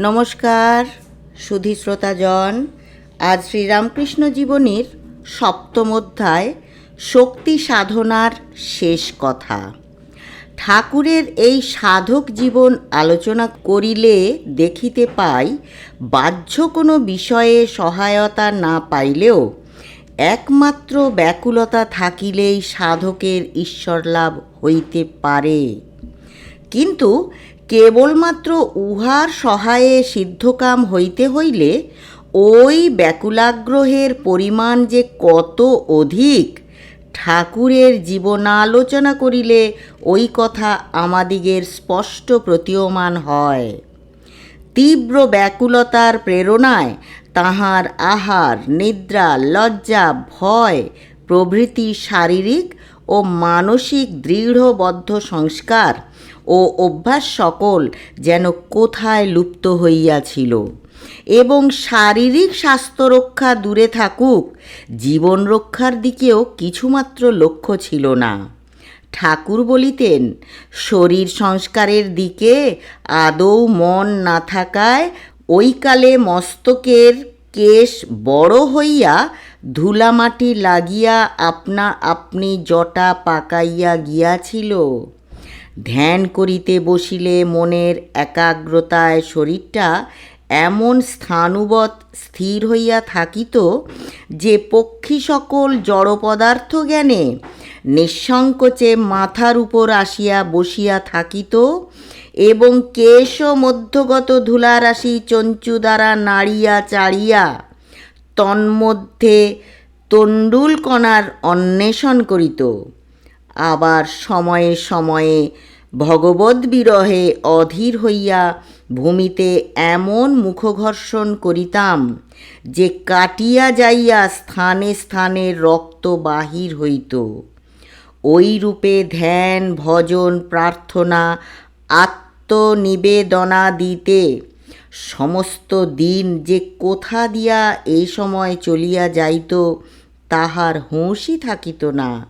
নমস্কার, সুধী শ্রোতাজন। আজ শ্রীরামকৃষ্ণ জীবনীর সপ্তম অধ্যায়, শক্তি সাধনার শেষ কথা। ঠাকুরের এই সাধক জীবন আলোচনা করিলে দেখিতে পাই, বাহ্য কোনো বিষয়ে সহায়তা না পাইলেও, একমাত্র ব্যাকুলতা থাকিলেই সাধকের ঈশ্বর লাভ হইতে পারে। কিন্তু কেবলমাত্র উহার সহায়ে সিদ্ধকাম হইতে হইলে ওই ব্যাকুলাগ্রহের পরিমাণ যে কত অধিক, ঠাকুরের জীবনালোচনা করিলে ওই কথা আমাদিগের স্পষ্ট প্রতীয়মান হয়। তীব্র ব্যাকুলতার প্রেরণায় তাহার আহার, নিদ্রা, লজ্জা, ভয়, প্রভৃতি শারীরিক ও মানসিক দৃঢ়বদ্ধ সংস্কার ও অভ্যাস সকল যেন কোথায় লুপ্ত হইয়াছিল। এবং শারীরিক স্বাস্থ্য রক্ষা দূরে থাকুক, জীবন রক্ষার দিকেও কিছুমাত্র লক্ষ্য ছিল না। ঠাকুর বলিতেন, শরীর সংস্কারের দিকে আদৌ মন না থাকায় ওইকালে মস্তকের কেশ বড় হইয়া ধুলামাটি লাগিয়া আপনা আপনি জটা পাকাইয়া গিয়াছিল। ধ্যান করিতে বসিলে মনের একাগ্রতায় শরীরটা এমন স্থানুবৎ স্থির হইয়া থাকিত যে পক্ষী সকল জড় পদার্থ জ্ঞানে নিঃসংকোচে মাথার উপর আসিয়া বসিয়া থাকিত এবং কেশ মধ্যগত ধুলারাশি চঞ্চু দ্বারা নাড়িয়া চাড়িয়া তন্মধ্যে তণ্ডুলকণার অন্বেষণ করিত। আবার সময়ে সময়ে ভগবদ বিরহে অধীর হইয়া ভূমিতে এমন মুখঘর্ষণ করিতাম যে কাটিয়া যাইয়া স্থানে স্থানে রক্ত বাহির হইত। ওই রূপে ধ্যান, ভজন, প্রার্থনা, আত্মনিবেদনা দিতে সমস্ত দিন যে কোথা দিয়া এই সময় চলিয়া যাইত, তাহার হুঁশই থাকিত না।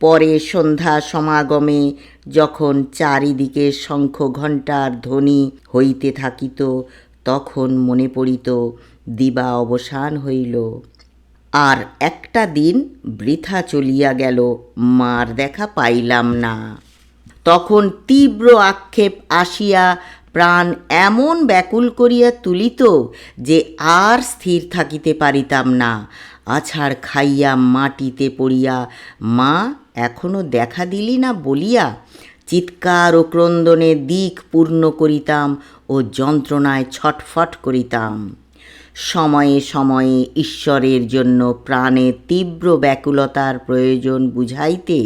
পরে সন্ধ্যা সমাগমে যখন চারিদিকে শঙ্খ ঘণ্টার ধ্বনি হইতে থাকিত, তখন মনে পড়িত, দিবা অবসান হইল। আর একটা দিন বৃথা চলিয়া গেল, মার দেখা পাইলাম না। তখন তীব্র আক্ষেপ আসিয়া প্রাণ এমন ব্যাকুল করিয়া তুলিত যে আর স্থির থাকিতে পারিতাম না। আছাড় খাইয়া মাটিতে পড়িয়া মা এখনও দেখা দিলি না বলিয়া চিৎকার ও ক্রন্দনে দিক পূর্ণ করিতাম ও যন্ত্রণায় ছটফট করিতাম। সময়ে সময়ে ঈশ্বরের জন্য প্রাণে তীব্র ব্যাকুলতার প্রয়োজন বুঝাইতে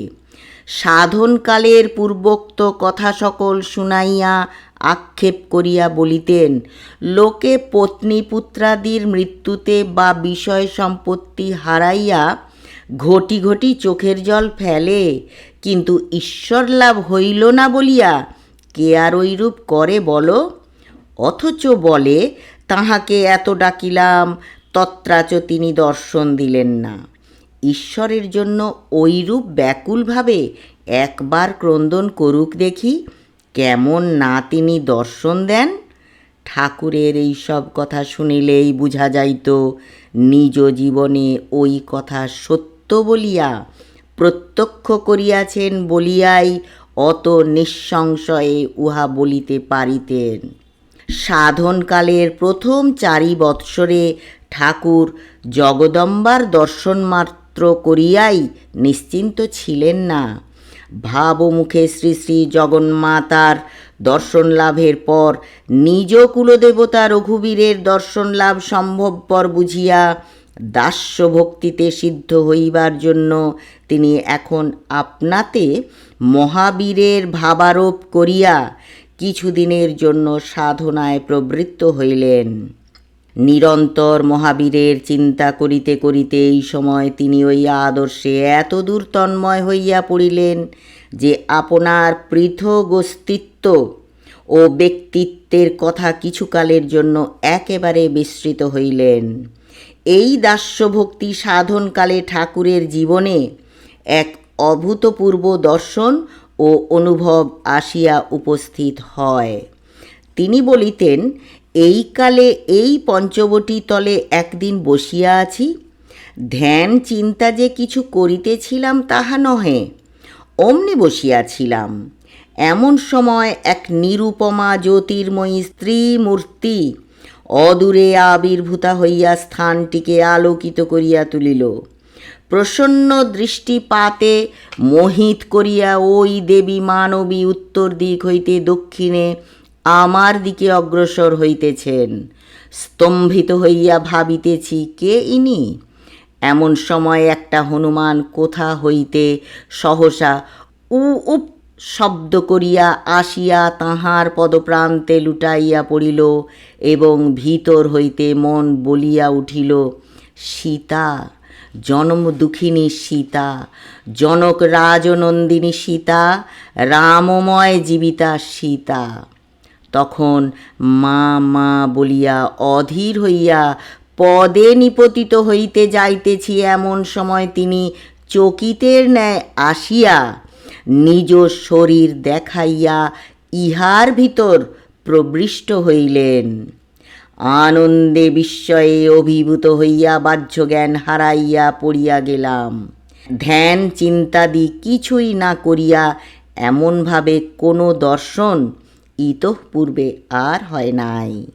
সাধনকালের পূর্বোক্ত কথা সকল শুনাইয়া আক্ষেপ করিয়া বলিতেন, লোকে পত্নী পুত্রাদির মৃত্যুতে বা বিষয় সম্পত্তি হারাইয়া ঘটি ঘটি চোখের জল ফেলে। কিন্তু ঈশ্বর লাভ হইল না বলিয়া কে আর ওইরূপ করে বলো? অথচ বলে, তাহাকে এত ডাকিলাম, তত্রাচ তিনি দর্শন দিলেন না। ঈশ্বরের জন্য ওইরূপ ব্যাকুলভাবে একবার ক্রন্দন করুক দেখি, কেমন না তিনি দর্শন দেন। ঠাকুরের এই সব কথা শুনিলেই বুঝা যাইত, নিজ জীবনে ওই কথা সত্য বলিয়া, প্রত্যক্ষ করিয়াছেন বলিয়াই অত নিঃসংশয়ে উহা বলিতে পারিতেন। সাধনকালের প্রথম চারি বৎসরে ঠাকুর জগদম্বার দর্শন মাত্র করিয়াই নিশ্চিন্ত ছিলেন না। ভাবমুখে শ্রী শ্রী জগন্মাতার দর্শন লাভের পর নিজ কুলদেবতা রঘুবীরের দর্শন লাভ সম্ভবপর বুঝিয়া দাস্য ভক্তিতে সিদ্ধ হইবার জন্য তিনি এখন আপনাতে মহাবীরের ভাবারোপ করিয়া কিছুদিনের জন্য সাধনায় প্রবৃত্ত হইলেন। নিরন্তর মহাবীরের চিন্তা করিতে করিতে এই সময় তিনি ওই আদর্শে এত দূর তন্ময় হইয়া পড়িলেন যে আপনার পৃথক অস্তিত্ব ও ব্যক্তিত্বের কথা কিছুকালের জন্য একেবারে বিস্মৃত হইলেন। এই দাস্যভক্তি সাধনকালে ঠাকুরের জীবনে এক অভূতপূর্ব দর্শন ও অনুভব আসিয়া উপস্থিত হয়। তিনি বলিতেন, এই কালে এই পঞ্চবটী তলে একদিন বসিয়া আছি। ধ্যান চিন্তা যে কিছু করিতেছিলাম তাহা নহে, অমনি বসিয়াছিলাম। এমন সময় এক নিরুপমা জ্যোতির্ময়ী স্ত্রী মূর্তি অদূরে আবির্ভূতা হইয়া স্থানটিকে আলোকিত করিয়া তুলিল। প্রসন্ন দৃষ্টিপাতে মোহিত করিয়া ওই দেবী মানবী উত্তর দিক হইতে দক্ষিণে আমার দিকে অগ্রসর হইতেছেন। স্তম্ভিত হইয়া ভাবিতেছি, কে ইনি? এমন সময় একটা হনুমান কোথা হইতে সহসা উপ শব্দ করিয়া আসিয়া তাহার পদপ্রান্তে লুটাইয়া পড়িল এবং ভিতর হইতে মন বলিয়া উঠিল, সীতা জনম দুঃখিনী সীতা, জনক রাজনন্দিনী সীতা, রামময় জীবিতা সীতা তখন মা মা বলিয়া অধীর হইয়া পদে নিপতিত হইতে যাইতেছি এমন সময় তিনি চকিতের ন্যায় আসিয়া নিজ শরীর দেখাইয়া ইহার ভিতর প্রবৃষ্ট হইলেন। আনন্দে বিস্ময়ে অভিভূত হইয়া বাহ্য জ্ঞান হারাইয়া পড়িয়া গেলাম। ধ্যান চিন্তাদি কিছুই না করিয়া এমনভাবে কোনো দর্শন ইতঃপূর্বে আর হয় নাই।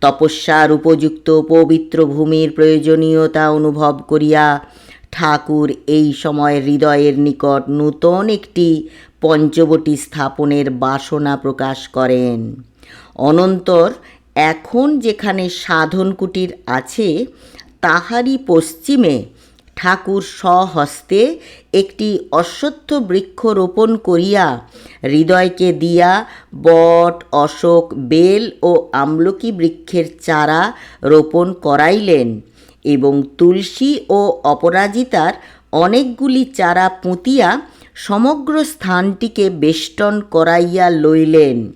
তপস্যার উপযুক্ত পবিত্র ভূমির প্রয়োজনীয়তা অনুভব করিয়া ঠাকুর এই সময় হৃদয়ের নিকট নূতন একটি পঞ্চবটি স্থাপনের বাসনা প্রকাশ করেন। অনন্তর এখন যেখানে সাধন কুটির আছে, তাহারই পশ্চিমে ঠাকুর স্বহস্তে একটি অশ্বত্থ বৃক্ষ রোপণ করিয়া হৃদয়কে দিয়া বট, অশোক, বেল ও আমলকি বৃক্ষের চারা রোপণ করাইলেন। এবং তুলসী ও অপরাজিতার অনেকগুলি চারা পুঁতিয়া সমগ্র স্থানটিকে বেষ্টন করাইয়া লইলেন।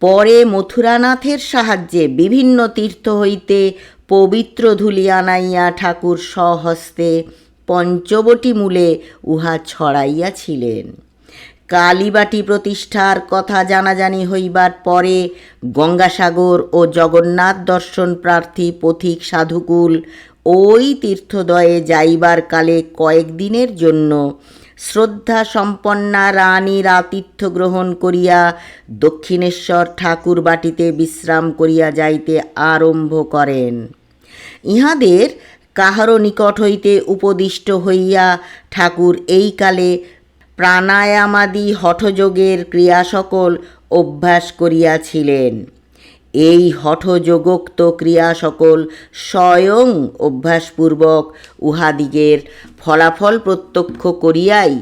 পরে মথুরানাথের সাহায্যে বিভিন্ন তীর্থ হইতে পবিত্র ধুলি আনাইয়া ঠাকুর স্বহস্তে পঞ্চবটি মূলে উহা ছড়াইয়াছিলেন। কালীবাটি প্রতিষ্ঠার কথা জানাজানি হইবার পরে গঙ্গাসাগর ও জগন্নাথ দর্শন প্রার্থী পথিক সাধুকুল ওই তীর্থদয়ে যাইবার কালে কয়েকদিনের জন্য শ্রদ্ধা সম্পন্না রানীর আতিথ্য গ্রহণ করিয়া দক্ষিণেশ্বর ঠাকুর বাটিতে বিশ্রাম করিয়া যাইতে আরম্ভ করেন। ইহাদের কাহারও নিকট হইতে উপদিষ্ট হইয়া ঠাকুর এই কালে প্রাণায়ামাদি হঠযোগের ক্রিয়া সকল অভ্যাস করিয়াছিলেন। এই হঠযোগোক্ত ক্রিয়া সকল স্বয়ং অভ্যাসপূর্বক উহাদিগের ফলাফল প্রত্যক্ষ করিয়াই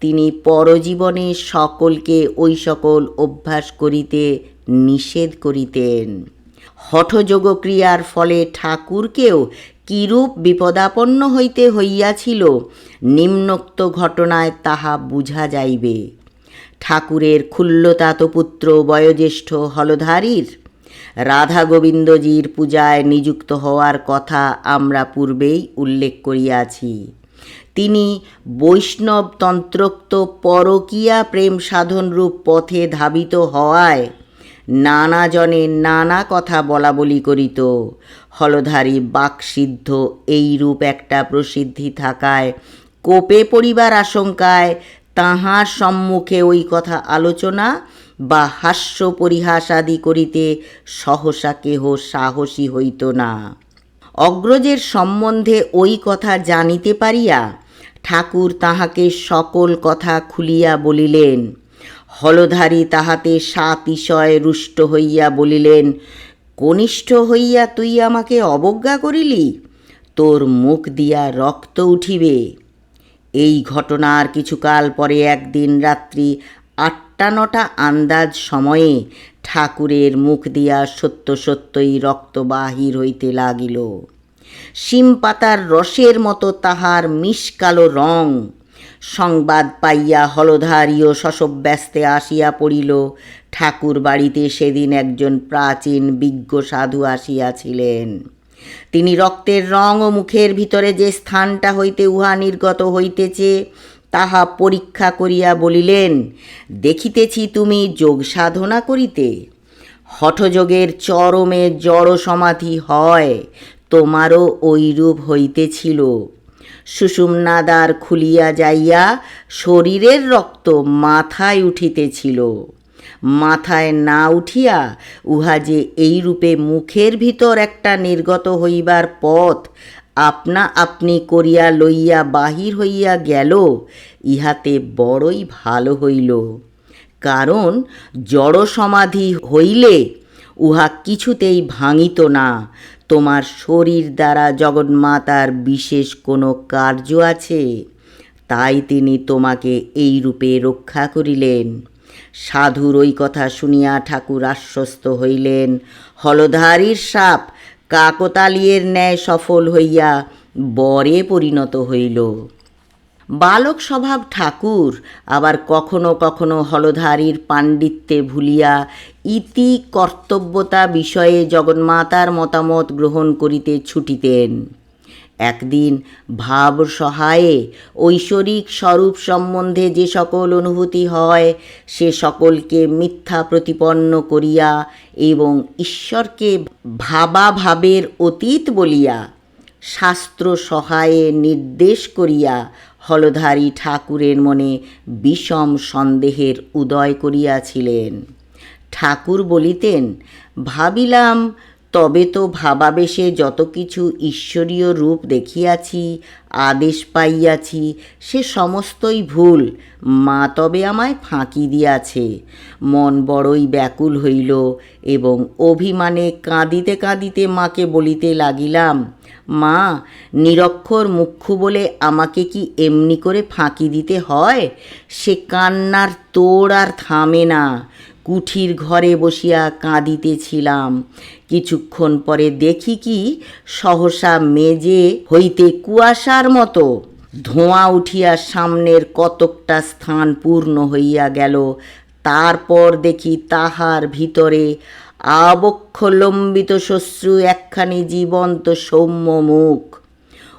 তিনি পরজীবনে সকলকে ওই সকল অভ্যাস করিতে নিষেধ করিতেন। হঠযোগ ক্রিয়ার ফলে ঠাকুরকেও কিরূপ বিপদাপন্ন হইতে হইয়াছিল, নিম্নোক্ত ঘটনায় তাহা বুঝা যাইবে। ঠাকুরের পুত্র বয়োজ্যেষ্ঠ হলধারীর রাধা গোবিন্দজির পূজায় নিযুক্ত হওয়ার কথা আমরা পূর্বেই উল্লেখ করিয়াছি। তিনি বৈষ্ণব তন্ত্রোক্ত পরকীয়া প্রেম সাধনরূপ পথে ধাবিত হওয়ায় নানা জনে নানা কথা বলা বলি করিত। হলধারী বাকসিদ্ধ এইরূপ একটা প্রসিদ্ধি থাকায় কোপে পড়িবার আশঙ্কায় তাহার সম্মুখে ওই কথা আলোচনা বা হাস্য পরিহাস আদি করিতে সহসা কেহ সাহসী হইত না। অগ্রজের সম্বন্ধে ওই কথা জানিতে পারিয়া ঠাকুর তাহাকে সকল কথা খুলিয়া বলিলেন। হলধারী তাহাতে সাতিশয় রুষ্ট হইয়া বলিলেন কনিষ্ঠ হইয়া তুই আমাকে অবজ্ঞা করিলি, তোর মুখ দিয়া রক্ত উঠিবে। এই ঘটনার কিছুকাল পরে একদিন রাত্রি আটটা নটা আন্দাজ সময়ে ঠাকুরের মুখ দিয়া সত্য সত্যই রক্ত বাহির হইতে লাগিল। শিম পাতার রসের মতো তাহার মিশকালো রং। সংবাদ পাইয়া হলধারীয় শশব্যস্তে আসিয়া পড়িল ঠাকুর বাড়িতে সেদিন একজন প্রাচীন বিজ্ঞ সাধু আসিয়াছিলেন। তিনি রক্তের রং ও মুখের ভিতরে যে স্থানটা হইতে উহা নির্গত হইতেছে, তাহা পরীক্ষা করিয়া বলিলেন, দেখিতেছি তুমি যোগ সাধনা করিতে। হঠযোগের চরমে জড় সমাধি হয়, তোমারও ঐরূপ হইতেছিল। সুষুম্নাদার খুলিয়া যাইয়া শরীরের রক্ত মাথায় উঠিতেছিল। মাথায় না উঠিয়া উহা যে এই রূপে মুখের ভিতর একটা নির্গত হইবার পথ আপনা আপনি করিয়া লইয়া বাহির হইয়া গেল, ইহাতে বড়ই ভালো হইল। কারণ জড় সমাধি হইলে উহা কিছুতেই ভাঙিত না। তোমার শরীর দ্বারা জগন্মাতার বিশেষ কোনো কার্য আছে? তাই তিনি তোমাকে এই রূপে রক্ষা করিলেন। সাধুর ওই কথা শুনিয়া ঠাকুর আশ্বস্ত হইলেন। হলধারীর সাপ কাকতালিয়ের ন্যায় সফল হইয়া বরে পরিণত হইল। বালক স্বভাব ঠাকুর, আবার কখনো কখনো হলধারীর পাণ্ডিত্যে ভুলিয়া ইতি কর্তব্যতা বিষয়ে জগন্মাতার মতামত গ্রহণ করিতে ছুটিতেন। একদিন ভাব সহায়ে, ঐশ্বরিক স্বরূপ সম্বন্ধে যে সকল অনুভূতি হয়, সে সকলকে মিথ্যা প্রতিপন্ন করিয়া এবং ঈশ্বরকে ভাবাভাবের অতীত বলিয়া, শাস্ত্র সহায়ে নির্দেশ করিয়া হলধারী ঠাকুরের মনে বিষম সন্দেহের উদয় করিয়াছিলেন। ঠাকুর বলিতেন, ভাবিলাম তবে তো ভাবাবেশে যত কিছু ঈশ্বরীয় রূপ দেখিয়াছি, আদেশ পাইয়াছি, সে সমস্তই ভুল। মা তবে আমায় ফাঁকি দিয়াছে। মন বড়ই ব্যাকুল হইল এবং অভিমানে কাঁদিতে কাঁদিতে মাকে বলিতে লাগিলাম, মা, নিরক্ষর মুখ্য বলে আমাকে কি এমনি করে ফাঁকি দিতে হয়? সে কান্নার তোড় আর থামে না। কুঠির ঘরে বসিয়া কাঁদিতেছিলাম। কিছুক্ষণ পরে দেখি কি সহসা মেজে হইতে কুয়াশার মতো। ধোঁয়া উঠিয়া সামনের কতকটা স্থান পূর্ণ হইয়া গেল। তারপর দেখি তাহার ভিতরে আবক্ষলম্বিত শ্বশ্রু একখানি জীবন্ত সৌম্য মুখ।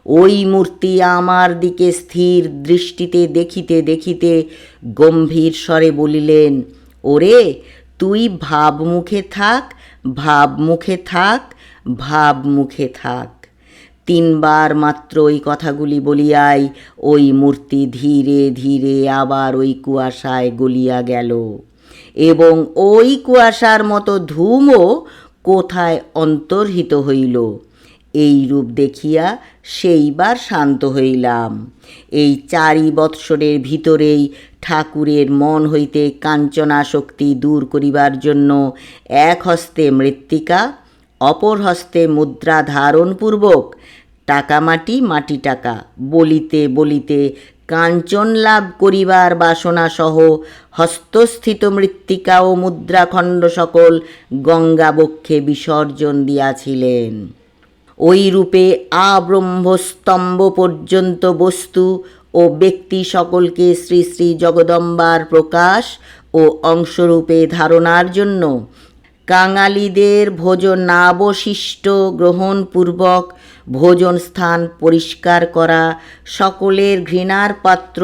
ওই মূর্তি আমার দিকে স্থির দৃষ্টিতে দেখিতে দেখিতে গম্ভীর স্বরে বলিলেন ওরে, তুই ভাব মুখে থাক, ভাব মুখে থাক, ভাব মুখে থাক। তিনবার মাত্র ওই কথাগুলি বলিয়াই ওই মূর্তি ধীরে ধীরে আবার ওই কুয়াশায় গলিয়া গেল। এবং ওই কুয়াশার মতো ধূমও কোথায় অন্তর্হিত হইল? এই রূপ দেখিয়া সেইবার শান্ত হইলাম। এই চারি বৎসরের ভিতরেই ঠাকুরের মন হইতে কাঞ্চনা শক্তি দূর করিবার জন্য এক হস্তে মৃত্তিকা, অপর হস্তে মুদ্রা ধারণপূর্বক টাকা মাটি মাটি টাকা বলিতে বলিতে কাঞ্চন লাভ করিবার বাসনা সহ হস্তস্থিত মৃত্তিকা ও মুদ্রাখণ্ড সকল গঙ্গাবক্ষে বিসর্জন দিয়াছিলেন। ওই রূপে আব্রহ্মস্তম্ভ পর্যন্ত বস্তু ও ব্যক্তি সকলকে শ্রী শ্রী জগদম্বার প্রকাশ ও অংশরূপে ধারণার জন্য। কাঙালিদের ভোজনাবশিষ্ট গ্রহণপূর্বক ভোজন স্থান পরিষ্কার করা, সকলের ঘৃণার পাত্র,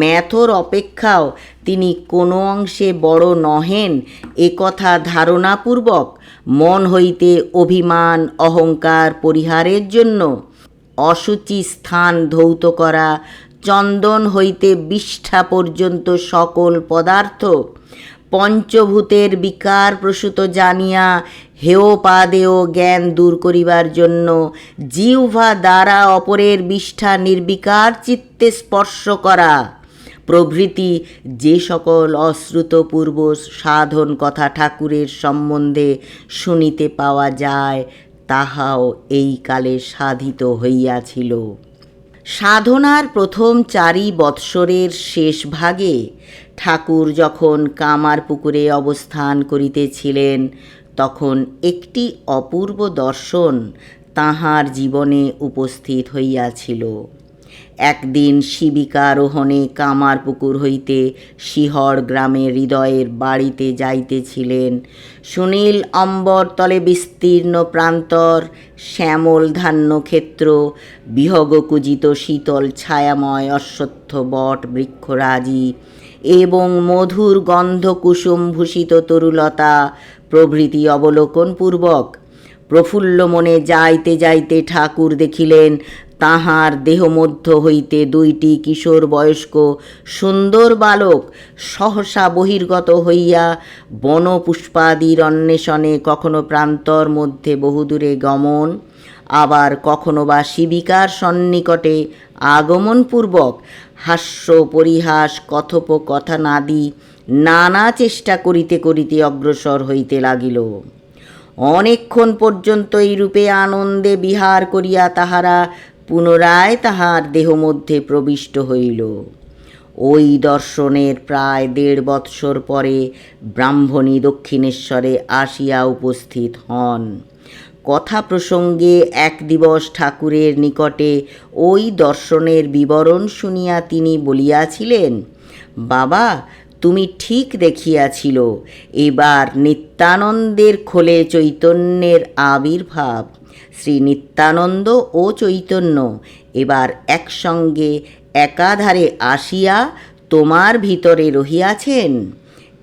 ম্যাথর অপেক্ষাও তিনি কোনো অংশে বড় নহেন একথা ধারণাপূর্বক মন হইতে অভিমান, অহংকার পরিহারের জন্য অসুচি স্থান ধৌত করা, চন্দন হইতে বিষ্ঠা পর্যন্ত সকল পদার্থ পঞ্চভূতের বিকার প্রসূত জানিয়া হেয় পাদেয় জ্ঞান দূর করিবার জন্য জিহ্বা দ্বারা অপরের বিষ্ঠা নির্বিকার চিত্তে স্পর্শ করা। প্রভৃতি যে সকল অশ্রুতপূর্ব সাধন কথা ঠাকুরের সম্বন্ধে শুনিতে পাওয়া যায়, তাহাও এই কালে সাধিত হইয়াছিল। সাধনার প্রথম চারি বৎসরের শেষ ভাগে ঠাকুর যখন কামার পুকুরে অবস্থান করিতেছিলেন, তখন একটি অপূর্ব দর্শন তাহার জীবনে উপস্থিত হইয়াছিল। একদিন শিবিকারোহণে কামার পুকুর হইতে শিহর গ্রামের হৃদয়ের বাড়িতে যাইতেছিলেন। সুনীল অম্বর তলে বিস্তীর্ণ প্রান্তর, শ্যামল ধান্য ক্ষেত্র, বিহগকুজিত শীতল ছায়াময় অশ্বত্থ বট বৃক্ষরাজি এবং মধুর গন্ধ কুসুম ভূষিত তরুলতা প্রভৃতি অবলোকনপূর্বক প্রফুল্ল মনে যাইতে যাইতে ঠাকুর দেখিলেন তাহার দেহমধ্য হইতে দুইটি কিশোর বয়স্ক সুন্দর বালক সহসা বহির্গত হইয়া বনপুষ্পাদির অন্বেষণে কখনো প্রান্তর মধ্যে বহুদূরে গমন, আবার কখনো বা শিবিকার সন্নিকটে আগমনপূর্বক হাস্য, পরিহাস, কথোপকথনাদি নানা চেষ্টা করিতে করিতে অগ্রসর হইতে লাগিল। অনেকক্ষণ পর্যন্ত এইরূপে আনন্দে বিহার করিয়া তাহারা পুনরায় তাহার দেহ মধ্যে প্রবিষ্ট হইল। ওই দর্শনের প্রায় দেড় বৎসর পরে ব্রাহ্মণী দক্ষিণেশ্বরে আসিয়া উপস্থিত হন। কথা প্রসঙ্গে এক দিবস ঠাকুরের নিকটে ওই দর্শনের বিবরণ শুনিয়া তিনি বলিয়াছিলেন, বাবা, তুমি ঠিক দেখিয়াছিল, এবার নিত্যানন্দের খোলে চৈতন্যের আবির্ভাব। শ্রী নিত্যানন্দ ও চৈতন্য, এবার একসঙ্গে একাধারে আসিয়া তোমার ভিতরে রহিয়াছেন।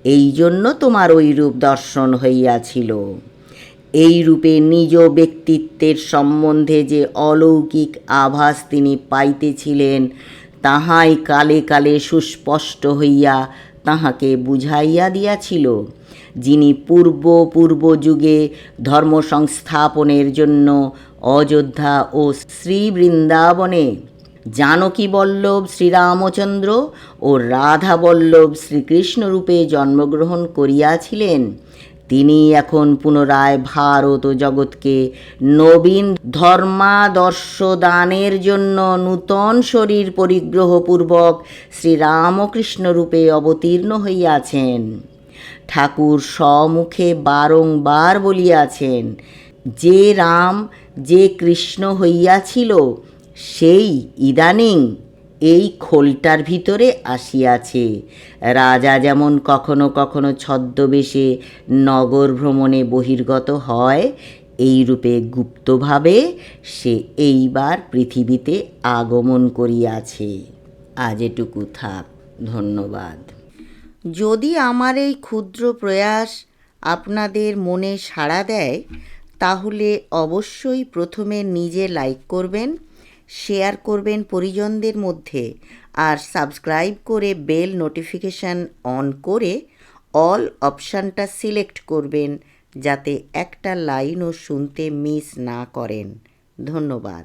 এই জন্য তোমার ওই রূপ দর্শন হইয়াছিল। এই রূপে নিজ ব্যক্তিত্বের সম্বন্ধে যে অলৌকিক আভাস তিনি পাইতেছিলেন, তাহাই কালে কালে সুস্পষ্ট হইয়া তাহাকে বুঝাইয়া দিয়াছিল। যিনি পূর্ব পূর্ব যুগে ধর্ম সংস্থাপনের জন্য অযোধ্যা ও শ্রী বৃন্দাবনে জানকী বল্লভ শ্রীরামচন্দ্র ও রাধা বল্লভ শ্রীকৃষ্ণ রূপে জন্মগ্রহণ করিয়াছিলেন, তিনি এখন পুনরায় ভারত ও জগৎকে নবীন ধর্মাদর্শ দানের জন্য নূতন শরীর পরিগ্রহপূর্বক শ্রীরামকৃষ্ণ রূপে অবতীর্ণ হইয়াছেন। ঠাকুর স্বমুখে বারংবার বলিয়াছেন, যে রাম, যে কৃষ্ণ হইয়াছিল, সেই ইদানিং এই খোলটার ভিতরে আসিয়াছে। রাজা যেমন কখনো কখনো ছদ্মবেশে নগর ভ্রমণে বহির্গত হয় এই রূপে গুপ্তভাবে সে এইবার পৃথিবীতে আগমন করিয়াছে। আজ এটুকু থাক। ধন্যবাদ। যদি আমার এই ক্ষুদ্র প্রয়াস আপনাদের মনে সাড়া দেয়, তাহলে অবশ্যই প্রথমে নিজে লাইক করবেন শেয়ার করবেন পরিজনদের মধ্যে, আর সাবস্ক্রাইব করে বেল নোটিফিকেশান অন করে অল অপশানটা সিলেক্ট করবেন, যাতে একটা লাইনও শুনতে মিস না করেন। ধন্যবাদ।